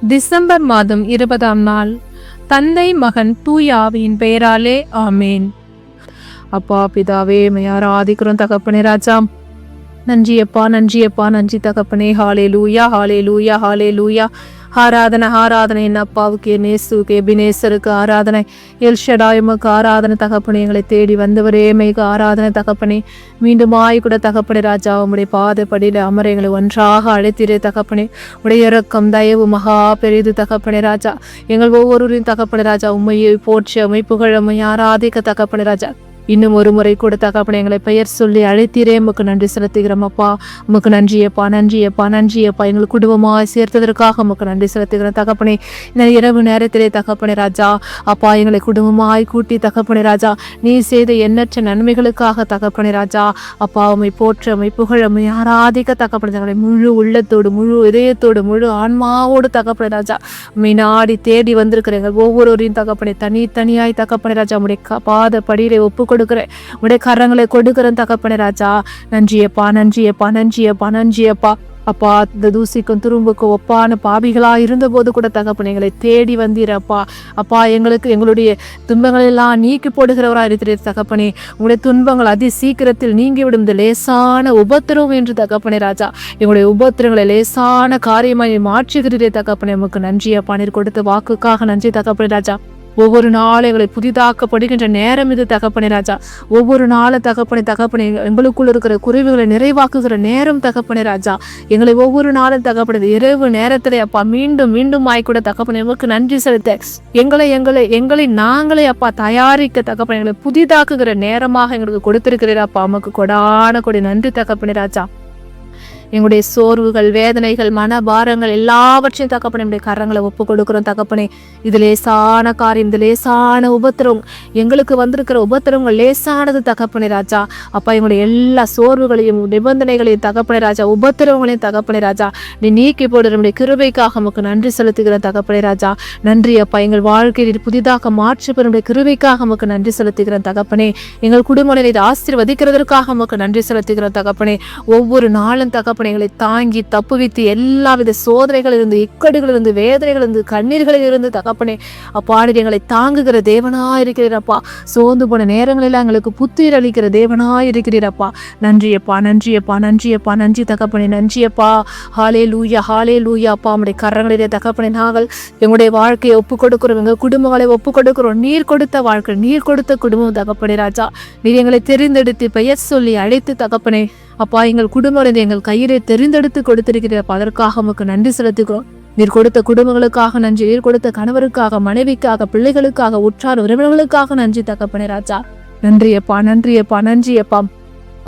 December மாதம் இருபதாம் நாள். தந்தை மகன் தூயாவின் பெயராலே ஆமேன். அப்பா பிதாவே மையாராதிக்கிறோம் தகப்பனே ராஜா நன்றி அப்பா நன்றி அப்பா நன்றி தகப்பனே. ஹாலே லூயா ஹாலே லூயா ஹாலே லூயா ஆராதனை ஆராதனை என் அப்பாவுக்கு என் நேசுக்கு எபினேசருக்கு ஆராதனை. எல்ஷடாயமுக்கு ஆராதனை தகப்பனே. எங்களை தேடி வந்தவரே மேக ஆராதனை தகப்பனே. மீண்டும் ஆய் கூட தகப்பனே ராஜா உம்முடைய பாதப்படியில் அமர எங்களை ஒன்றாக அழைத்திரே தகப்பனே. உடைய இறக்கம் தயவு மகா பெரிது தகப்பனே ராஜா. எங்கள் ஒவ்வொருவரையும் தகப்பனே ராஜா உண்மையை போற்றி அமை புகழ் ஆராதிக்க தகப்பனே ராஜா. இன்னும் ஒரு முறை கூட தகப்பனை எங்களை பெயர் சொல்லி அழைத்தீரே. உமக்கு நன்றி செலுத்துகிறோம் அப்பா. உமக்கு நன்றியப்பா நன்றியப்பா நன்றியப்பா எங்களுக்கு குடும்பமாக சேர்த்ததற்காக உமக்கு நன்றி செலுத்துகிறோம் தகப்பனை. இந்த இரவு நேரத்திலே தகப்பனை ராஜா அப்பா எங்களை குடும்பமாய் கூட்டி தகப்பனை ராஜா நீ செய்த எண்ணற்ற நன்மைகளுக்காக தகப்பனை ராஜா அப்பா உமை போற்ற உமை புகழ உமை ஆராதிக்க தகப்பனை எங்களை முழு உள்ளத்தோடு முழு இதயத்தோடு முழு ஆன்மாவோடு தகப்பனை ராஜா உமை நாடி தேடி வந்திருக்கிற எங்கள் ஒவ்வொருவரையும் தகப்பனை தனித்தனியாய் தகப்பனை ராஜா உடைய க- பாத படியிலே ஒப்பு கொடுக்குறேன். உடைய கரங்களை கொடுக்குறேன் தகப்பனே ராஜா. நன்றியப்பா நன்றியப்பா நன்றியப்பா நன்றியப்பா. அப்பா இந்த தூசிக்கும் துரும்புக்கும் ஒப்பான பாவிகளாக இருந்தபோது கூட தகப்பன் எங்களை தேடி வந்தீரப்பா. அப்பா எங்களுக்கு எங்களுடைய துன்பங்களெல்லாம் நீக்கி போடுகிறவராக இருக்கிறீர் தகப்பனே. உங்களுடைய துன்பங்கள் அதி சீக்கிரத்தில் நீங்கிவிடும். இந்த லேசான உபத்திரவம் என்று தகப்பனே ராஜா. எங்களுடைய உபத்திரங்களை லேசான காரியமாக மாற்றுகிறீரே தகப்பனே. உமக்கு நன்றி அப்பா நீர் கொடுத்த வாக்குக்காக நன்றி தகப்பனே ராஜா. ஒவ்வொரு நாளும் எங்களை புதிதாக்கப்படுகின்ற நேரம் இது தகப்பனே ராஜா. ஒவ்வொரு நாளும் தகப்பனை தகப்பனை எங்களுக்குள் இருக்கிற குறைவுகளை நிறைவாக்குகிற நேரம் தகப்பனே ராஜா. எங்களை ஒவ்வொரு நாளும் தகப்பனது இரவு நேரத்தில் அப்பா மீண்டும் மீண்டும் ஆய்க்கூட தகப்பனை உமக்கு நன்றி செலுத்த. எங்களை எங்களை எங்களை நாங்களே அப்பா தயாரிக்க தகப்பனை எங்களை புதிதாக்குகிற நேரமாக எங்களுக்கு கொடுத்திருக்கிறீர் அப்பா. உமக்கு கொடான கொடி நன்றி தகப்பனே ராஜா. எங்களுடைய சோர்வுகள் வேதனைகள் மனபாரங்கள் எல்லாவற்றையும் தகப்பனே நம்முடைய கரங்களை ஒப்பு கொடுக்குறோம் தகப்பனே. இது லேசான காரியம் இது லேசான உபத்திரம் எங்களுக்கு வந்திருக்கிற உபத்திரங்கள் லேசானது தகப்பனே ராஜா. அப்பா எங்களுடைய எல்லா சோர்வுகளையும் நிபந்தனைகளையும் தகப்பனே ராஜா உபத்திரவங்களையும் தகப்பனே ராஜா. நீ நீக்கி போடுற நம்முடைய கிருபைக்காக நமக்கு நன்றி செலுத்துகிற தகப்பனே ராஜா. நன்றி அப்பா எங்கள் வாழ்க்கையில் புதிதாக மாற்றி பெறும் கிருபைக்காக நமக்கு நன்றி செலுத்துகிற தகப்பனே. எங்கள் குடும்பங்களை நிலையை ஆசீர்வதிக்கிறதற்காக நமக்கு நன்றி செலுத்துகிறோம் தகப்பனே. ஒவ்வொரு நாளும் தகப்ப எங்களை தாங்கி தப்புவித்து எல்லாவித சோதனைகளிலிருந்து இக்கடுகளிலிருந்து வேதனைகளிலிருந்து கண்ணீர்களிலிருந்து தகப்பனே அப்பா எங்களை தாங்குகிற தேவனாக இருக்கிறீரப்பா சோர்ந்து போன நேரங்களில் எங்களுக்கு புத்துயிர் அளிக்கிற தேவனாய் இருக்கிறீரப்பா நன்றியப்பா நன்றியப்பா நன்றியப்பா நன்றி தகப்பனே நன்றியப்பா ஹாலே லூயா ஹாலே லூயா அப்பா. நம்முடைய கரங்களிலே தகப்பனே நாங்கள் எங்களுடைய வாழ்க்கையை ஒப்பு கொடுக்கிறோம். எங்கள் குடும்பங்களை ஒப்பு கொடுக்கிறோம். நீர் கொடுத்த வாழ்க்கை நீர் கொடுத்த குடும்பம் தகப்பனே ராஜா. நீர் எங்களை தெரிந்தெடுத்து பெயர் சொல்லி அழைத்து தகப்பனே அப்பா எங்கள் குடும்பம் எங்கள் கையிலே தெரிந்தெடுத்து கொடுத்திருக்கிற அதற்காக உமக்கு நன்றி செலுத்துகிறோம். நீர் கொடுத்த குடும்பங்களுக்காக நன்றி நீர் கொடுத்த கணவருக்காக மனைவிக்காக பிள்ளைகளுக்காக உற்றார் உறவினர்களுக்காக நன்றி தகப்பனே ராஜா. நன்றியப்பா நன்றியப்பா நன்றியப்பா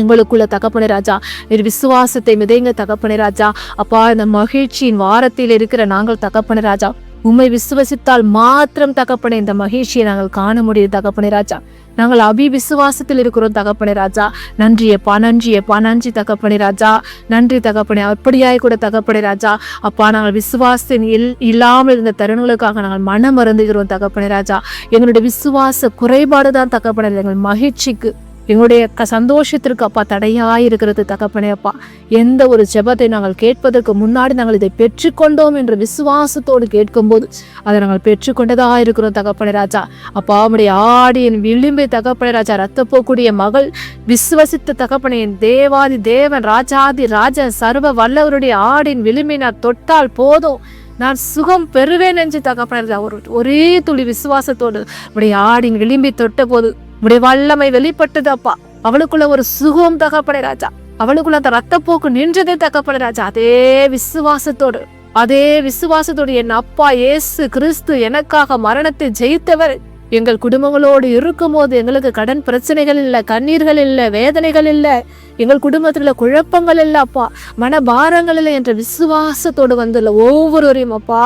உங்களுக்குள்ள தகப்பனை ராஜா நீர் விசுவாசத்தை மிதைங்க தகப்பனை ராஜா. அப்பா இந்த மகிழ்ச்சியின் வாரத்தில் இருக்கிற நாங்கள் தகப்பனை ராஜா. உண்மை விசுவசித்தால் மாத்திரம் தகப்பனை இந்த மகிழ்ச்சியை நாங்கள் காண முடியும் தகப்பனை ராஜா. நாங்கள் அபி விசுவாசத்தில் இருக்கிறோம் தகப்பனே ராஜா. நன்றியப்பா நன்றியப்பா நன்றி தகப்பனே ராஜா. நன்றி தகப்பனே அப்படியாய் கூட தகப்பனே ராஜா. அப்பா நாங்கள் விசுவாசத்தின் இல் இல்லாமல் இருந்த தருணங்களுக்காக நாங்கள் மனம் மறந்துகிறோம் தகப்பனே ராஜா. எங்களுடைய விசுவாச குறைபாடு தான் தகப்பனே எங்கள் மகிழ்ச்சிக்கு எங்களுடைய க சந்தோஷத்திற்கு அப்பா தடையாக இருக்கிறது தகப்பனே அப்பா. எந்த ஒரு ஜெபத்தை நாங்கள் கேட்பதற்கு முன்னாடி நாங்கள் இதை பெற்றுக்கொண்டோம் என்ற விசுவாசத்தோடு கேட்கும்போது அதை நாங்கள் பெற்றுக்கொண்டதாக இருக்கிறோம் தகப்பனே ராஜா. அப்பா அவனுடைய ஆடியின் விளிம்பை தகப்பனே ராஜா ரத்தப்போக்கூடிய மகள் விசுவசித்த தகப்பனே என் தேவாதி தேவன் ராஜாதி ராஜா சர்வ வல்லவருடைய ஆடின் விளிம்பை நான் தொட்டால் போதும். நான் சுகம் பெறுவேன் என்று தகப்பனர் ஒரு ஒரே துளி விசுவாசத்தோடு நம்முடைய ஆடின் விளிம்பை தொட்ட போது உடைய வல்லமை வெளிப்பட்டது அப்பா அவளுக்குள்ள ஒரு சுகம் தகப்பனே ராஜா. அவளுக்குள்ள அந்த ரத்தப்போக்கு நின்றதே தகப்படை ராஜா. அதே விசுவாசத்தோடு அதே விசுவாசத்தோடு என் அப்பா இயேசு கிறிஸ்து எனக்காக மரணத்தை ஜெயித்தவர். எங்கள் குடும்பங்களோடு இருக்கும்போது எங்களுக்கு கடன் பிரச்சனைகள் இல்லை கண்ணீர்கள் இல்லை வேதனைகள் இல்லை. எங்கள் குடும்பத்தில் குழப்பங்கள் இல்லை அப்பா மனபாரங்கள் இல்லை என்ற விசுவாசத்தோடு வந்துள்ள ஒவ்வொருவரையும் அப்பா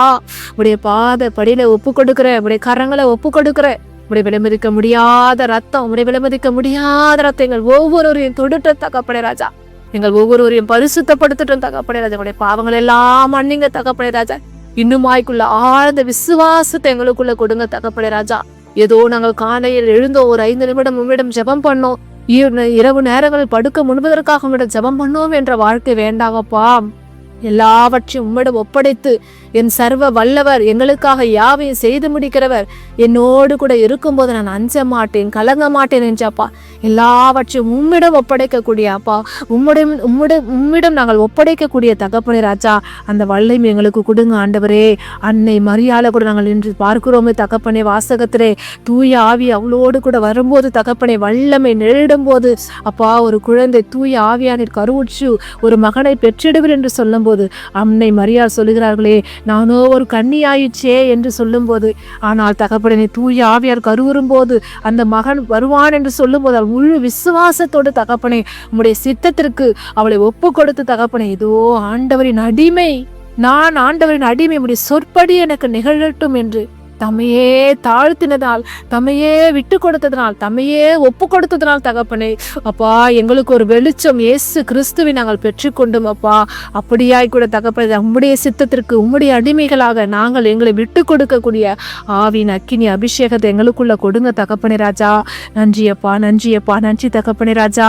உடைய பாத படியில ஒப்பு கொடுக்குற உடைய கரங்களை ஒப்பு கொடுக்குற உடைய விலைமதிக்க முடியாத ரத்தம் உடைய விலைமதிக்க முடியாத ரத்தம் எங்கள் ஒவ்வொருவரையும் தொடுட்ட தகப்படை ராஜா. எங்கள் ஒவ்வொருவரையும் பரிசுத்தப்படுத்தட்டும் தகப்படை ராஜா. உடைய பாவங்கள் எல்லாம் மன்னிங்க தகப்படை ராஜா. இன்னுமாய்க்குள்ள ஆழ்ந்த விசுவாசத்தை எங்களுக்குள்ள கொடுங்க தகப்படை ராஜா. ஏதோ நாங்கள் காலையில் எழுந்தோம் ஒரு ஐந்து நிமிடம் உம்மிடம் ஜெபம் பண்ணோம் இரவு நேரங்களில் படுக்க முன்பதற்காக உம்மிடம் ஜெபம் பண்ணோம் என்ற வாழ்க்கை வேண்டாகப்பா. எல்லாவற்றையும் உம்மிடம் ஒப்படைத்து என் சர்வ வல்லவர் எங்களுக்காக யாவையும் செய்து முடிக்கிறவர் என்னோடு கூட இருக்கும்போது நான் அஞ்ச மாட்டேன் கலங்க மாட்டேன் என்றப்பா. எல்லாவற்றையும் உம்மிடம் ஒப்படைக்கக்கூடிய அப்பா உம்மிடம் உம்மிடம் உம்மிடம் நாங்கள் ஒப்படைக்கக்கூடிய தகப்பனே ராஜா அந்த வல்லையும் எங்களுக்கு கொடுங்க ஆண்டவரே. அன்னை மரியாதை கூட நாங்கள் இன்று பார்க்கிறோமே தகப்பனே வாசகத்திலே. தூய ஆவி அவளோடு கூட வரும்போது தகப்பனே வல்லமை நெருடும் போது அப்பா ஒரு குழந்தை தூய ஆவியானிற்கு கருவுற்று ஒரு மகனை பெற்றிடுவர் என்று சொல்லும்போது அன்னை மரியாள் சொல்லுகிறார்களே நானோ ஒரு கன்னியாயிற்றே என்று சொல்லும்போது ஆனால் தகப்பனை தூய ஆவியார் கருவுறும் போது அந்த மகன் வருவான் என்று சொல்லும்போது அவள் முழு விசுவாசத்தோடு தகப்பனை உம்முடைய சித்தத்திற்கு அவளை ஒப்பு கொடுத்து தகப்பனே இதோ ஆண்டவரின் அடிமை நான் ஆண்டவரின் அடிமை உடைய சொற்படி எனக்கு நிகழட்டும் என்று தம்மையே தாழ்த்தினதால் தம்மையே விட்டு கொடுத்ததனால் தம்மையே ஒப்பு கொடுத்ததனால் தகப்பனே அப்பா எங்களுக்கு ஒரு வெளிச்சம் இயேசு கிறிஸ்துவை நாங்கள் பெற்றுக்கொண்டோம் அப்பா. அப்படியாய் கூட தகப்பனே உம்முடைய சித்தத்திற்கு உம்முடைய அடிமைகளாக நாங்கள் எங்களை விட்டு கொடுக்கக்கூடிய ஆவின் அக்கினி அபிஷேகத்தை எங்களுக்குள்ள கொடுங்க தகப்பனே ராஜா. நன்றியப்பா நன்றியப்பா நன்றி நன்றி தகப்பனே ராஜா.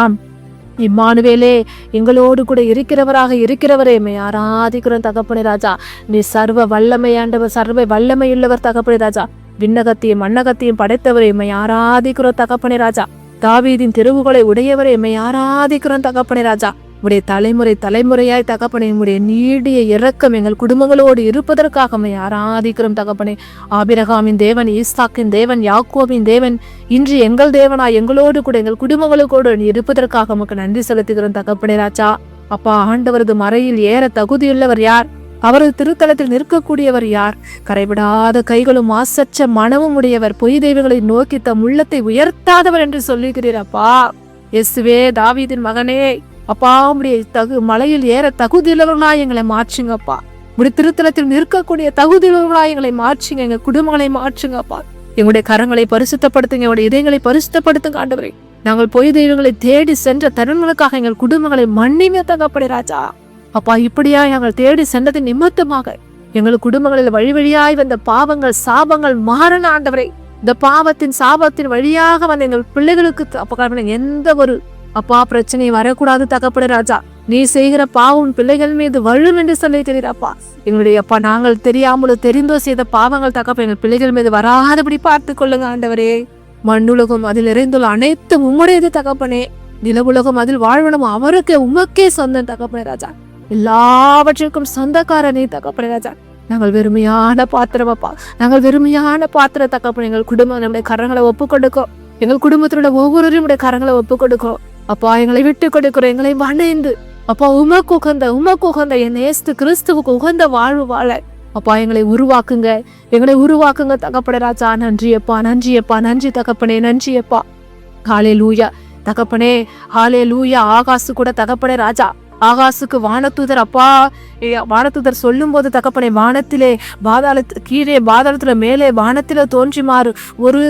இம்மானுவேலே எங்களோடு கூட இருக்கிறவராக இருக்கிறவரே. மே ஆராதிக்கிறோம் தகப்பனே ராஜா. நீ சர்வ வல்லமையாண்டவர் சர்வ வல்லமை உள்ளவர் தகப்பனே ராஜா. விண்ணகத்தையும் மண்ணகத்தையும் படைத்தவரே மை ஆராதிக்கிறோம் தகப்பனே ராஜா. தாவீதின் தெருவுகளை உடையவரே மை ஆராதிக்கிறோம் தகப்பனே ராஜா. உடைய தலைமுறை தலைமுறையாய் தகப்பனே உடைய நீடிய இரக்கம் எங்கள் குடும்பங்களோடு இருப்பதற்காக மை ஆராதிக்கிறோம் தகப்பனே. ஆபிரகாமின் தேவன் ஈஸ்தாக்கின் தேவன் யாக்கோவின் தேவன் இன்று எங்கள் தேவனா எங்களோடு கூட எங்கள் குடும்பங்களுக்கோடு நீ இருப்பதற்காக உமக்கு நன்றி செலுத்துகிறோம் தகப்பனே ராஜா. அப்பா ஆண்டவரது மறையில் ஏற தகுதியுள்ளவர் யார்? அவரது திருத்தலத்தில் நிற்கக்கூடியவர் யார்? கரைவிடாத கைகளும் மாசற்ற மனமும் உடையவர் பொய் தெய்வங்களை நோக்கி தம் உள்ளத்தை உயர்த்தாதவர் என்று சொல்லுகிறீர் அப்பா. இயேசுவே தாவீதின் மகனே. அப்பா உம்முடைய தகு மலையில் ஏற தகுதியுள்ளவர்களா எங்களை மாற்றுங்கப்பா உடைய திருத்தலத்தில் நிற்கக்கூடிய தகுதியுள்ளவர்களா எங்களை மாற்றுங்க எங்க குடும்பங்களை மாற்றுங்கப்பா எங்களுடைய கரங்களை பரிசுத்தப்படுத்துங்க எங்களுடைய இதயங்களை பரிசுத்தப்படுத்துங்க ஆண்டவரே. நாங்கள் பொய் தெய்வங்களை தேடி சென்ற தருணங்களுக்காக எங்கள் குடும்பங்களை மன்னிமே தகப்படி ராஜா. அப்பா இப்படியா நாங்கள் தேடி சென்றதின் நிமித்தமாக எங்கள் குடும்பங்களில் வழி வழியாய் வந்த பாவங்கள் சாபங்கள் மாறன ஆண்டவரை. இந்த பாவத்தின் சாபத்தின் வழியாக வந்த எங்கள் பிள்ளைகளுக்கு அப்பா எந்த ஒரு அப்பா பிரச்சனை வரக்கூடாது தகப்பட ராஜா. நீ செய்கிற பாவம் பிள்ளைகள் மீது வழும் என்று சொல்லி தெரியிறப்பா எங்களுடைய அப்பா நாங்கள் தெரியாமலோ தெரிந்தோ செய்த பாவங்கள் தகப்ப எங்கள் பிள்ளைகள் மீது வராதபடி பார்த்து கொள்ளுங்க ஆண்டவரே. மண்ணுலகம் அதில் இறைந்துள்ள அனைத்து உம்முடையது தகப்பனே. நிலவுலகம் அதில் வாழ்வனும் அவருக்கு உமக்கே சொந்தம் தகப்பனே ராஜா. எல்லாவற்றிற்கும் சொந்தக்காரனே தகப்பனே ராஜா. நாங்கள் வெறுமையான பாத்திரம் அப்பா. நாங்கள் வெறுமையான பாத்திர தகப்பன். எங்கள் குடும்பம் நம்முடைய கரங்களை ஒப்பு கொடுக்கும் எங்கள் குடும்பத்தினுடைய ஒவ்வொருவரும் உடைய கரங்களை ஒப்பு கொடுக்கும் அப்பா எங்களை விட்டு கொடுக்கிற எங்களை வணைந்து அப்பா உமக்கு உகந்த உமக்கு உகந்த என் ஏஸ்து கிறிஸ்துவுக்கு உகந்த வாழ்வு வாழ. அப்பா எங்களை உருவாக்குங்க. எங்களை உருவாக்குங்க தகப்பனே ராஜா. நன்றி அப்பா. நன்றி அப்பா. நன்றி தகப்பனே. நன்றி அப்பா. காலே லூயா தகப்பனே ஹாலே லூயா ஆகாசு கூட தகப்பனே ராஜா. ஆகாசுக்கு வானத்துதர் அப்பா. வானத்துதர் சொல்லும் போது தகப்பனே வானத்திலே பாதாளத்து கீழே பாதாளத்துல மேலே வானத்திலே தோன்றிமாறு ஒரு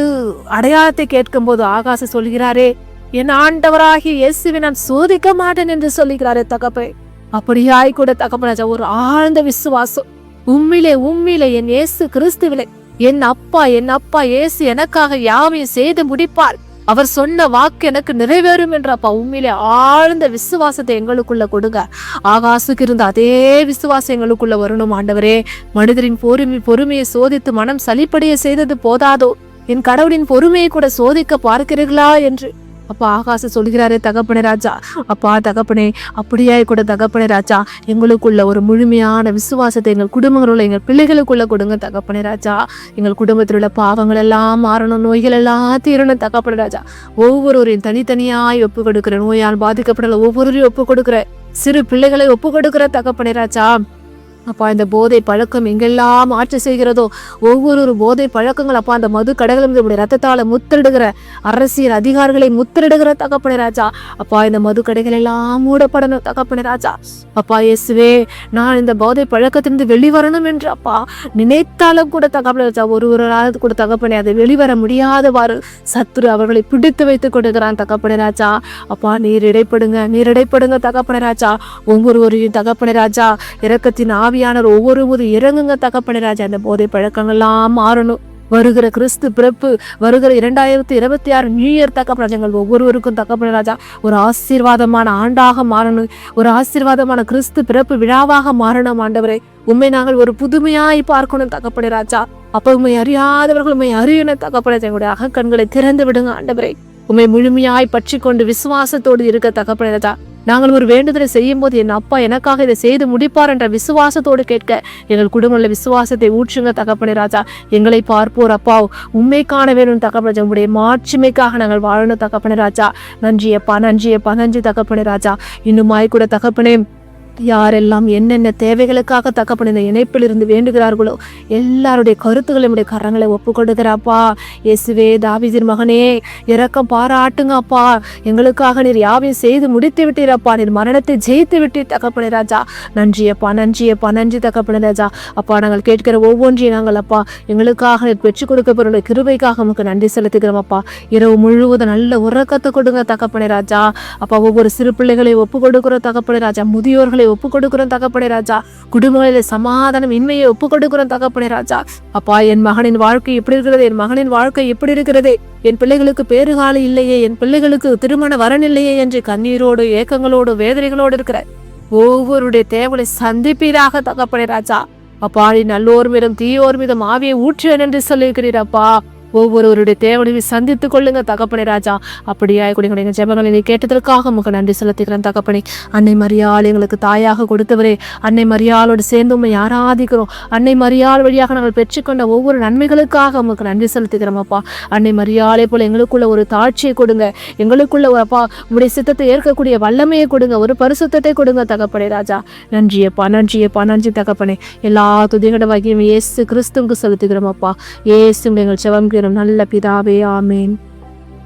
அடையாளத்தை கேட்கும் போது ஆகாசு சொல்கிறாரே. என் ஆண்டவராகிய இயேசுவை நான் சோதிக்க மாட்டேன் என்று சொல்லுகிறாரே தகப்பை அப்படியாய் கூட தகப்பனாச்சா ஒரு ஆழ்ந்த விசுவாசம். உம்மிலே உம்மிலே என் இயேசு கிறிஸ்துவிலே. என் அப்பா என் அப்பா இயேசு எனக்காக யாவையும் செய்து முடிப்பார். அவர் சொன்ன வாக்கு எனக்கு நிறைவேறும் என்ற அப்பா உண்மையிலே ஆழ்ந்த விசுவாசத்தை எங்களுக்குள்ள கொடுங்க. ஆகாசுக்கு இருந்த அதே விசுவாசம் எங்களுக்குள்ள வரணும் ஆண்டவரே. மனிதரின் பொறுமை பொறுமையை சோதித்து மனம் சளிப்படைய செய்தது போதாதோ? என் கடவுளின் பொறுமையை கூட சோதிக்க பார்க்கிறீர்களா என்று. அப்பா ஆகாச சொல்கிறாரே தகப்பனே ராஜா. அப்பா தகப்பனே அப்படியாய் கூட தகப்பனே ராஜா எங்களுக்குள்ள ஒரு முழுமையான விசுவாசத்தை எங்கள் குடும்பங்களுள்ள எங்கள் பிள்ளைகளுக்குள்ள கொடுங்க தகப்பனே ராஜா. எங்கள் குடும்பத்தில் உள்ள பாவங்கள் எல்லாம் மாறணும் நோய்கள் எல்லாம் தீரணும் தகப்பனே ராஜா. ஒவ்வொருவரையும் தனித்தனியாய் ஒப்பு கொடுக்கிற நோயால் பாதிக்கப்படல ஒவ்வொருவரையும் ஒப்பு கொடுக்குற சிறு பிள்ளைகளை ஒப்பு கொடுக்குற தகப்பனே ராஜா. அப்பா இந்த போதை பழக்கம் எங்கெல்லாம் ஆட்சி செய்கிறதோ ஒவ்வொரு ஒரு போதை பழக்கங்கள் அப்பா அந்த மது கடைகளும் மீது ரத்தத்தால் முத்திரிடுகிற அரசியல் அதிகாரிகளை முத்திரிடுகிற தகப்பனே ராஜா. அப்பா இந்த மது கடைகள் எல்லாம் மூடப்படணும் தகப்பனே ராஜா. அப்பா இயேசுவே நான் இந்த போதை பழக்கத்திலிருந்து வெளிவரணும் என்று அப்பா நினைத்தாலும் கூட தகப்பனே ராஜா ஒருவராவது கூட தகப்பனே அதை வெளிவர முடியாதவாறு சத்துரு அவர்களை பிடித்து வைத்து கொடுக்கிறான் தகப்பனே ராஜா. அப்பா நீர் இடைப்படுங்க நீர் இடைப்படுங்க தகப்பனே ராஜா. ஒவ்வொருவரையும் தகப்பனே ராஜா இரக்கத்தின் ஆவியானவர் ஒவ்வொருவரும் இறங்குங்க தகப்பனே ராஜா. அந்த போதை பழக்கங்கள்லாம் மாறணும். வருகிற கிறிஸ்து பிறப்பு வருகிற இரண்டாயிரத்தி இருபத்தி ஆறு நியூ இயர் தகப்பன ஒவ்வொருவருக்கும் தகப்பன ராஜா ஒரு ஆசீர்வாதமான ஆண்டாக மாறணும். ஒரு ஆசீர்வாதமான கிறிஸ்து பிறப்பு விழாவாக மாறணும் ஆண்டவரை. உண்மை நாங்கள் ஒரு புதுமையாய் பார்க்கணும் தகப்பன ராஜா. அப்ப உண்மை அறியாதவர்கள் உண்மை அறியணும் தகப்பன எங்களுடைய அகக்கண்களை திறந்து விடுங்க ஆண்டவரை. உண்மை முழுமையாய் பற்றி கொண்டு விசுவாசத்தோடு இருக்க தகப்பன ராஜா. நாங்கள் ஒரு வேண்டுதலை செய்யும் போது என் அப்பா எனக்காக இதை செய்து முடிப்பார் என்ற விசுவாசத்தோடு கேட்க எங்கள் குடும்பங்களில் விசுவாசத்தை ஊற்றுங்க தகப்பனே ராஜா. எங்களை பார்ப்போர் அப்பா. உண்மை காண வேணும் தகப்பன உங்களுடைய மாட்சிமைக்காக நாங்கள் வாழணும் தகப்பனே ராஜா. நன்றி அப்பா நன்றி அப்பா நன்றி தகப்பனே ராஜா. இன்னுமாய் கூட தகப்பனே யாரெல்லாம் என்னென்ன தேவைகளுக்காக தகப்பன இந்த இணைப்பில் இருந்து வேண்டுகிறார்களோ எல்லாருடைய கருத்துக்களை நம்முடைய கரங்களை ஒப்பு கொடுக்கிறாப்பா இயேசுவே தாவிதின் மகனே இரக்கம் பாராட்டுங்க அப்பா எங்களுக்காக நீர் யாவையும் செய்து முடித்து விட்டீரப்பா. நீர் மரணத்தை ஜெயித்து விட்டீர் தகப்பனே ராஜா. நன்றியப்பா நன்றியப்பா நன்றி அப்பா தகப்பனே ராஜா. அப்பா நாங்கள் கேட்கிற ஒவ்வொன்றையும் நாங்கள் அப்பா எங்களுக்காக நீர் பெற்றுக் கொடுக்க போகிற கிருபைக்காக நமக்கு நன்றி செலுத்துகிறோம் அப்பா. இரவு முழுவதும் நல்ல உறக்கத்தை கொடுங்க தகப்பனே ராஜா. அப்பா ஒவ்வொரு சிறு பிள்ளைகளை ஒப்பு கொடுக்குற தகப்பனே ராஜா. முதியோர்களை ஒப்பு கொடுக்குறோம் தகப்பனே ராஜா. குடும்பங்களில் சமாதானம் இன்மையை ஒப்பு கொடுக்குறோம் தகப்பனே ராஜா. அப்பா என் மகனின் வாழ்க்கை எப்படி இருக்கிறது? என் மகனின் வாழ்க்கை எப்படி இருக்கிறது? என் பிள்ளைகளுக்கு பேறுகாலம் இல்லையே. என் பிள்ளைகளுக்கு திருமண வரன் இல்லையே என்று கண்ணீரோடு ஏக்கங்களோடு வேதனைகளோடு இருக்கிற ஒவ்வொருடைய தேவலை சந்திப்பீராக தகப்பனே ராஜா. அப்பா நீ நல்லோர் மீதும் தீயோர் மீதும் ஆவியை ஊற்றுவேன் என்று சொல்லியிருக்கிறீர் அப்பா. ஒவ்வொருவருடைய தேவனையும் சந்தித்துக் கொள்ளுங்க தகப்பனை ராஜா. அப்படியாய் கொடுங்க எங்கள் ஜெபங்களை நீ கேட்டதற்காக உமக்கு நன்றி செலுத்துகிறேன் தகப்பனை. அன்னை மரியாள் எங்களுக்கு தாயாக கொடுத்தவரே. அன்னை மரியாளோடு சேர்ந்து உண்மை ஆராதிக்கிறோம். அன்னை மரியாள் வழியாக நாங்கள் பெற்றுக்கொண்ட ஒவ்வொரு நன்மைகளுக்காக உங்களுக்கு நன்றி செலுத்துகிறோம் அப்பா. அன்னை மரியாளை போல எங்களுக்குள்ள ஒரு தாட்சியை கொடுங்க. எங்களுக்குள்ள ஒரு அப்பா உங்களுடைய சித்தத்தை ஏற்கக்கூடிய வல்லமையை கொடுங்க. ஒரு பரிசுத்தத்தை கொடுங்க தகப்பனை ராஜா. நன்றியப்பா நன்றியப்பா நன்றி தகப்பனை. எல்லா துதிகட வகையும் இயேசு கிறிஸ்துவுக்கு செலுத்துகிறோம் அப்பா. இயேசு எங்கள் செவம் பெறும் நல்ல பிதாவே ஆமேன்.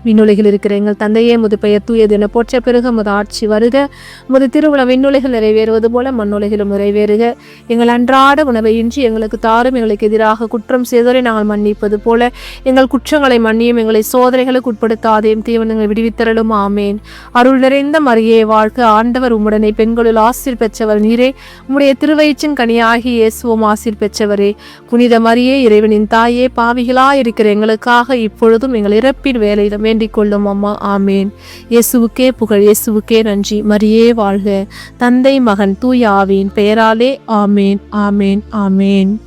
விண்ணுலகில் இருக்கிற எங்கள் தந்தையே முது பெயர் தூயது என போற்ற பிறகு முது ஆட்சி வருக. முது திருவிழா விண்ணுலகில் நிறைவேறுவது போல மண்ணுலகிலும் நிறைவேறுக. எங்கள் அன்றாட உணவை இன்றி எங்களுக்கு தாரும் எங்களுக்கு எதிராக குற்றம் செய்தோரை நாங்கள் மன்னிப்பது போல எங்கள் குற்றங்களை மன்னியும் எங்களை சோதனைகளுக்கு உட்படுத்தாதையும் தீவனங்கள் விடுவித்தரலும் ஆமேன். அருள் நிறைந்த மரியே வாழ்க ஆண்டவர் உம்முடனே. பெண்களுள் ஆசிர் பெற்றவர் நீரே. உம்முடைய திருவயிற்றின் கனியாகி இயேசுவோம் ஆசிர் பெற்றவரே. புனித மரியே இறைவனின் தாயே பாவிகளாய் இருக்கிற எங்களுக்காக இப்பொழுதும் எங்கள் இறப்பின் வேலையிலும் வேண்டிக் கொள்ளும் அம்மா. ஆமேன். இயேசுவுக்கே புகழ் இயேசுவுக்கே நன்றி. மரியே வாழ்க. தந்தை மகன் தூய் ஆவியின் பெயராலே ஆமேன் ஆமேன் ஆமேன்.